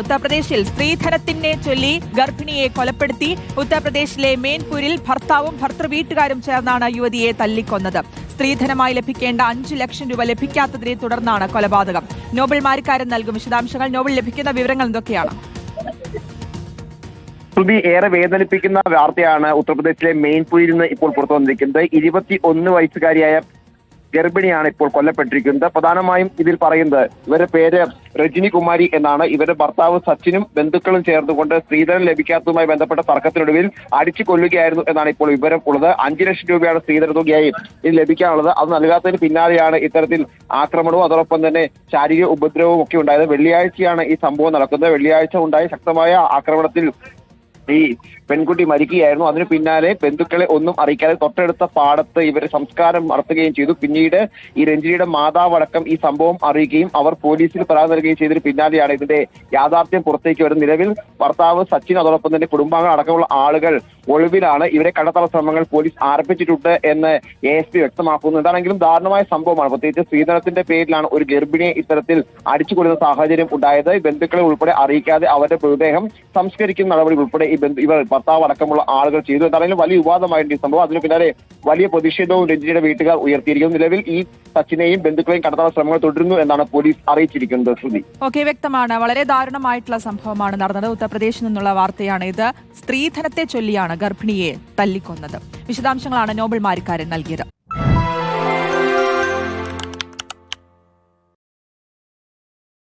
ഉത്തർപ്രദേശിൽ സ്ത്രീധനത്തിനെ ചൊല്ലി ഗർഭിണിയെ കൊലപ്പെടുത്തി. ഉത്തർപ്രദേശിലെ മേൻപൂരിൽ ഭർത്താവും ഭർത്തൃവീട്ടുകാരും ചേർന്നാണ് യുവതിയെ തല്ലിക്കൊന്നത്. സ്ത്രീധനമായി ലഭിക്കേണ്ട അഞ്ചു ലക്ഷം രൂപ ലഭിക്കാത്തതിനെ തുടർന്നാണ് കൊലപാതകം. നോബൽ മാരിക്കാരൻ നൽകും വിശദാംശങ്ങൾ. നോബൽ ലഭിക്കുന്ന വിവരങ്ങൾ എന്തൊക്കെയാണ്? ശ്രുതി ഏറെ വേദനിപ്പിക്കുന്ന വാർത്തയാണ് ഉത്തർപ്രദേശിലെ മെയിൻപൂരിൽ നിന്ന് ഇപ്പോൾ പുറത്തു വന്നിരിക്കുന്നത് ഇരുപത്തി ഒന്ന് വയസ്സുകാരിയായ ഗർഭിണിയാണ് ഇപ്പോൾ കൊല്ലപ്പെട്ടിരിക്കുന്നത്. പ്രധാനമായും ഇതിൽ പറയുന്നത് ഇവരുടെ പേര് രജനി കുമാരി എന്നാണ്. ഇവരുടെ ഭർത്താവ് സച്ചിനും ബന്ധുക്കളും ചേർന്നുകൊണ്ട് സ്ത്രീധനം ലഭിക്കാത്തതുമായി ബന്ധപ്പെട്ട തർക്കത്തിനൊടുവിൽ അടിച്ചു കൊല്ലുകയായിരുന്നു എന്നാണ് ഇപ്പോൾ വിവരം ഉള്ളത്. അഞ്ചു ലക്ഷം രൂപയാണ് സ്ത്രീധന തുകയായി ഇത് ലഭിക്കാനുള്ളത്. അത് നൽകാത്തതിന് പിന്നാലെയാണ് ഇത്തരത്തിൽ ആക്രമണവും അതോടൊപ്പം തന്നെ ശാരീരിക ഉപദ്രവവും ഒക്കെ ഉണ്ടായത്. വെള്ളിയാഴ്ചയാണ് ഈ സംഭവം നടക്കുന്നത്. വെള്ളിയാഴ്ച ഉണ്ടായ ശക്തമായ ആക്രമണത്തിൽ ഈ പെൺകുട്ടി മരിക്കുകയായിരുന്നു. അതിന് പിന്നാലെ ബന്ധുക്കളെ ഒന്നും അറിയിക്കാതെ തൊട്ടടുത്ത പാടത്ത് ഇവർ സംസ്കാരം നടത്തുകയും ചെയ്തു. പിന്നീട് ഈ രഞ്ജിനിയുടെ മാതാവടക്കം ഈ സംഭവം അറിയിക്കുകയും അവർ പോലീസിൽ പരാതി നൽകുകയും ചെയ്തതിന് പിന്നാലെയാണ് ഇതിന്റെ യാഥാർത്ഥ്യം പുറത്തേക്ക് വരുന്നത്. നിലവിൽ ഭർത്താവ് സച്ചിൻ അതോടൊപ്പം തന്നെ കുടുംബാംഗങ്ങൾ അടക്കമുള്ള ആളുകൾ ഒളിവിലാണ്. ഇവരെ കണ്ടെത്താനുള്ള ശ്രമങ്ങൾ പോലീസ് ആരംഭിച്ചിട്ടുണ്ട് എന്ന് എ എസ് പി വ്യക്തമാക്കുന്നു. എന്താണെങ്കിലും ദാരുണമായ സംഭവമാണ്. പ്രത്യേകിച്ച് സ്ത്രീധനത്തിന്റെ പേരിലാണ് ഒരു ഗർഭിണിയെ ഇത്തരത്തിൽ അടിച്ചുകൊള്ളുന്ന സാഹചര്യം ഉണ്ടായത്. ബന്ധുക്കളെ ഉൾപ്പെടെ അറിയിക്കാതെ അവരുടെ മൃതദേഹം സംസ്കരിക്കുന്ന നടപടി ഉൾപ്പെടെ ഈ ഇവർ ഭർത്താവ് അടക്കമുള്ള ആളുകൾ ചെയ്തു എന്താണെങ്കിലും വലിയ വിവാദമായിട്ട് ഈ സംഭവം. അതിന് പിന്നാലെ വലിയ പ്രതിഷേധവും രഞ്ജിനിയുടെ വീട്ടുകാർ ഉയർത്തിയിരിക്കുന്നു. നിലവിൽ ഈ സച്ചിനെയും ബന്ധുക്കളെയും കടത്താൻ ശ്രമങ്ങൾ തുടരുന്നു എന്നാണ് പോലീസ് അറിയിച്ചിരിക്കുന്നത് ശ്രുതി. ഓക്കെ വ്യക്തമാണ്. വളരെ ദാരുണമായിട്ടുള്ള സംഭവമാണ് നടന്നത്. ഉത്തർപ്രദേശിൽ നിന്നുള്ള വാർത്തയാണ് ഇത്. സ്ത്രീധനത്തെ ചൊല്ലിയാണ് ഗർഭിണിയെ തല്ലിക്കൊന്നത്. വിശദാംശങ്ങളാണ് നോബൽ മാരിക്കാരൻ നൽകിയത്.